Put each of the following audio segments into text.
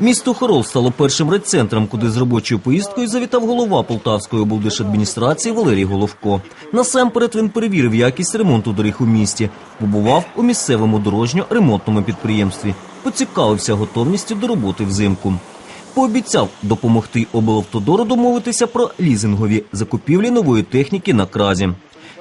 Місто Хорол стало першим райцентром, куди з робочою поїздкою завітав голова Полтавської облдержадміністрації Валерій Головко. Насамперед він перевірив якість ремонту доріг у місті, побував у місцевому дорожньо-ремонтному підприємстві, поцікавився готовністю до роботи взимку. Пообіцяв допомогти облавтодору домовитися про лізингові закупівлі нової техніки на кразі.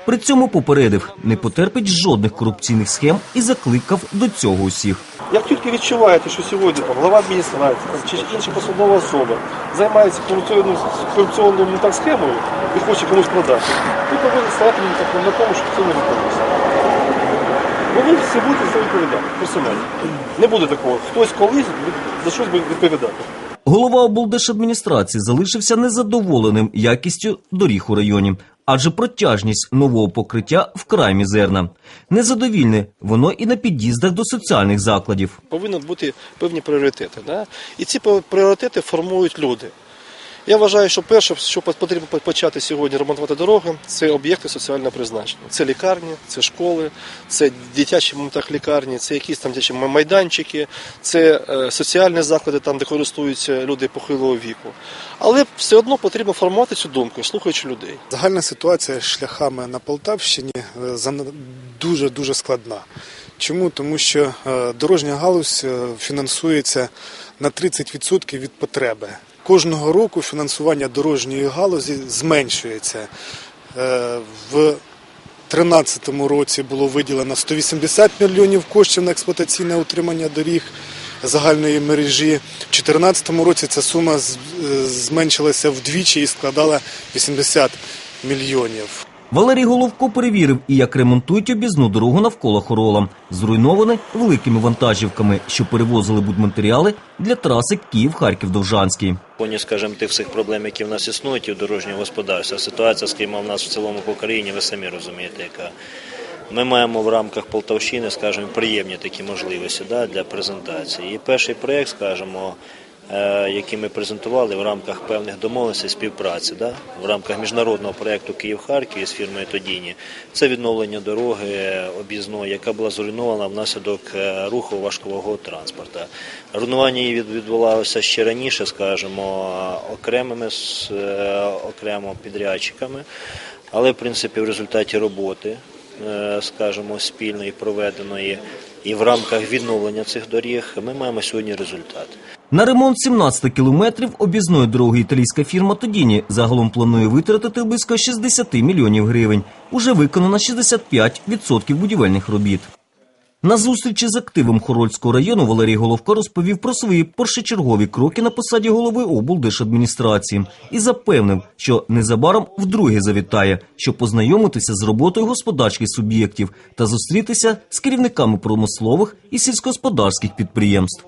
При цьому попередив, не потерпить жодних корупційних схем і закликав до цього усіх. Як тільки відчуваєте, що сьогодні там, глава адміністрації чи інша посадова особа займається корупційною, корупційною ну, так, схемою і хоче комусь продати, ви повинні стояти так, на тому, щоб це не відбулося. Бо ви всі будете за відповідати персонально. Не буде такого. Хтось колись за щось буде відповідати. Голова облдержадміністрації залишився незадоволеним якістю доріг у районі, адже протяжність нового покриття вкрай мізерна. Незадовільне воно і на під'їздах до соціальних закладів. Повинні бути певні пріоритети. Да? І ці пріоритети формують люди. Я вважаю, що перше, що потрібно почати сьогодні ремонтувати дороги, це об'єкти соціального призначення. Це лікарні, це школи, це дитячі так, лікарні, це якісь там дитячі майданчики, це е, соціальні заклади, там, де користуються люди похилого віку. Але все одно потрібно формувати цю думку, слухаючи людей. Загальна ситуація з шляхами на Полтавщині е, дуже-дуже складна. Чому? Тому що е, дорожня галузь фінансується на 30% від потреби. Кожного року фінансування дорожньої галузі зменшується. Е, В 2013 році було виділено 180 мільйонів коштів на експлуатаційне утримання доріг загальної мережі. В 2014 році ця сума е, зменшилася вдвічі і складала 80 мільйонів. Валерій Головко перевірив і як ремонтують об'їзну дорогу навколо Хорола, зруйноване великими вантажівками, що перевозили будматеріали для траси Київ-Харків-Довжанський. фоні, скажімо, тих всіх проблем, які в нас існують і в дорожньому господарстві. Ситуація, скажімо, в нас в цілому по Україні, ви самі розумієте, яка. Ми маємо в рамках Полтавщини, скажімо, приємні такі можливості да, для презентації. І перший проєкт, скажімо, е, який ми презентували в рамках певних домовленостей співпраці, да, в рамках міжнародного проєкту Київ-Харків із фірмою Тодіні, це відновлення дороги об'їзної, яка була зруйнована внаслідок е, руху важкового транспорту. Руйнування її від- відбувалося ще раніше, скажімо, окремими з- е, окремо підрядчиками, але в принципі в результаті роботи, скажімо, спільної проведеної і в рамках відновлення цих доріг ми маємо сьогодні результат. На ремонт 17 кілометрів об'їзної дороги італійська фірма Тодіні загалом планує витратити близько 60 мільйонів гривень. Уже виконано 65% будівельних робіт. На зустрічі з активом Хорольського району Валерій Головко розповів про свої першочергові кроки на посаді голови облдержадміністрації і запевнив, що незабаром вдруге завітає, щоб познайомитися з роботою господарських суб'єктів та зустрітися з керівниками промислових і сільськогосподарських підприємств.